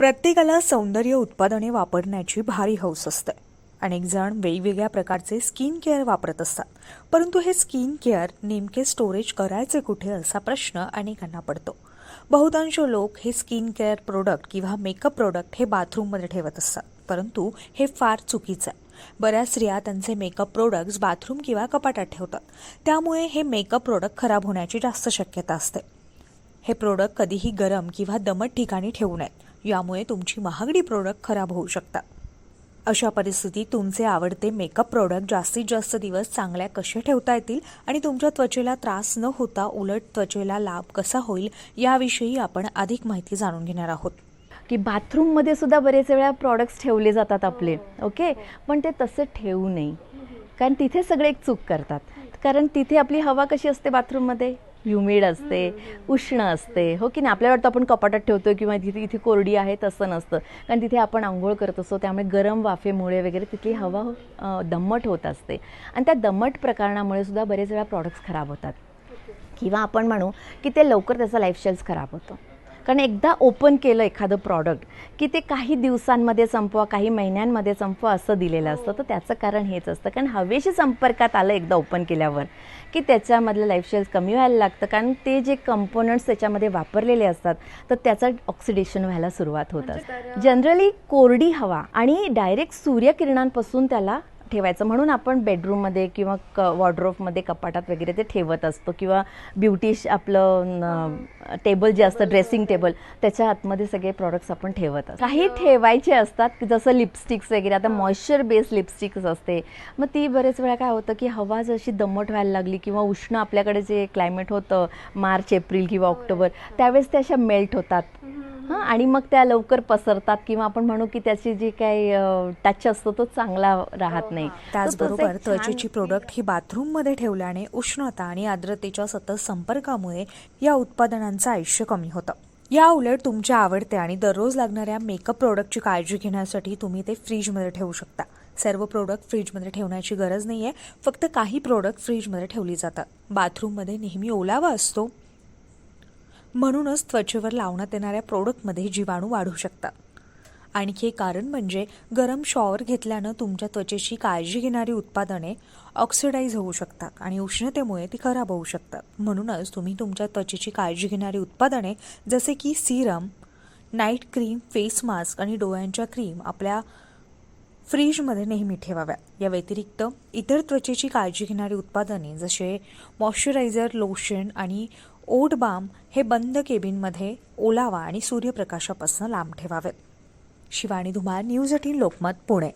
प्रत्येकाला सौंदर्य उत्पादने वापरण्याची भारी हौस असते. अनेक जण वेगवेगळ्या प्रकारचे स्किन केअर वापरत असतात. परंतु हे स्किन केअर नेमके स्टोरेज करायचे कुठे असा प्रश्न अनेकांना पडतो. बहुतांश लोक हे स्किन केअर प्रोडक्ट किंवा मेकअप प्रोडक्ट हे बाथरूममध्ये ठेवत असतात. परंतु हे फार चुकीचं आहे. बऱ्याच स्त्रिया त्यांचे मेकअप प्रोडक्ट्स बाथरूम किंवा कपाटात ठेवतात. त्यामुळे हे मेकअप प्रोडक्ट खराब होण्याची जास्त शक्यता असते. हे प्रोडक्ट कधीही गरम किंवा दमट ठिकाणी ठेवू नयेत यामुळे तुमची महागडी प्रोडक्ट खराब होऊ शकतात. अशा परिस्थितीत तुमचे आवडते मेकअप प्रोडक्ट जास्तीत जास्त दिवस चांगल्या कसे ठेवता येतील आणि तुमच्या त्वचेला त्रास न होता उलट त्वचेला लाभ कसा होईल याविषयी आपण अधिक माहिती जाणून घेणार आहोत. की बाथरूममध्ये सुद्धा बरेच वेळा प्रॉडक्ट्स ठेवले जातात आपले ओके पण ते तसे ठेवू नये. कारण तिथे सगळे एक चूक करतात. कारण तिथे आपली हवा कशी असते बाथरूममध्ये ह्युमिड असते उष्ण असते. हो की नाही? आपल्याला वाटतं आपण कपाटात ठेवतो किंवा तिथे इथे कोरडी आहे तसं नसतं. कारण तिथे आपण आंघोळ करत असतो त्यामुळे गरम वाफेमुळे वगैरे तिथली हवा दम्मट दमट होत असते. आणि त्या दमट प्रकारणामुळे सुद्धा बरेच वेळा प्रॉडक्ट्स खराब होतात. किंवा आपण म्हणू की ते लवकर त्याचा लाईफस्टाईल्स खराब होतो. कारण एकदा ओपन केलं एखादं प्रॉडक्ट की ते काही दिवसांमध्ये संपवा काही महिन्यांमध्ये संपवा असं दिलेलं असतं. तर त्याचं कारण हेच असतं. कारण हवेशी संपर्कात आलं एकदा ओपन केल्यावर की त्याच्यामधलं लाईफस्टाईल कमी व्हायला लागतं. कारण ते जे कंपोनंट्स त्याच्यामध्ये वापरलेले असतात तर त्याचं ऑक्सिडेशन व्हायला सुरुवात होतं जनरली कोरडी हवा आणि डायरेक्ट सूर्यकिरणांपासून त्याला ठेवायचं. म्हणून आपण बेडरूममध्ये किंवा क वॉर्ड्रोफमध्ये कपाटात वगैरे ते ठेवत असतो. किंवा ब्युटी आपलं टेबल जे असतं ड्रेसिंग टेबल त्याच्या आतमध्ये सगळे प्रॉडक्ट्स आपण ठेवत असतो. काही ठेवायचे असतात की जसं लिपस्टिक्स वगैरे. आता मॉइश्चर बेस्ड लिपस्टिक्स असते. मग ती बरेच वेळा काय होतं की हवा जशी दमट व्हायला लागली किंवा उष्ण आपल्याकडे जे क्लायमेट होतं मार्च एप्रिल किंवा ऑक्टोबर त्यावेळेस त्या अशा मेल्ट होतात. हां आणि मग त्या लवकर पसरतात किंवा आपण म्हणू की त्याची जी काही टच असतो तो चांगला राहत नाही. तर तसं त्याचबरोबर त्वचेची प्रोडक्ट ही बाथरूममध्ये ठेवल्याने उष्णता आणि आर्द्रतेच्या सतत संपर्कामुळे या उत्पादनांचं आयुष्य कमी होतं. या उलट तुमच्या आवडत्या आणि दररोज लागणाऱ्या मेकअप प्रोडक्टची काळजी घेण्यासाठी तुम्ही ते फ्रीजमध्ये ठेवू शकता. सर्व प्रोडक्ट फ्रीजमध्ये ठेवण्याची गरज नाही आहे फक्त काही प्रोडक्ट फ्रीजमध्ये ठेवली जातात. बाथरूममध्ये नेहमी ओलावा असतो म्हणूनच त्वचेवर लावण्यात येणाऱ्या प्रोडक्टमध्ये जीवाणू वाढू शकतात. आणखी एक कारण म्हणजे गरम शॉवर घेतल्यानं तुमच्या त्वचेची काळजी घेणारी उत्पादने ऑक्सिडाईज होऊ शकतात आणि उष्णतेमुळे ती खराब होऊ शकतात. म्हणूनच तुम्ही तुमच्या त्वचेची काळजी घेणारी उत्पादने जसे की serum night cream face mask आणि डोळ्यांच्या क्रीम आपल्या फ्रीजमध्ये नेहमी ठेवाव्या. या व्यतिरिक्त इतर त्वचेची काळजी घेणारी उत्पादने जसे मॉइश्चरायझर लोशन आणि ओट बाम हे बंद केबिनमध्ये ओलावा आणि सूर्यप्रकाशापासून लांब ठेवावेत शिवानी धुमाळ न्यूज एटीन लोकमत पुणे.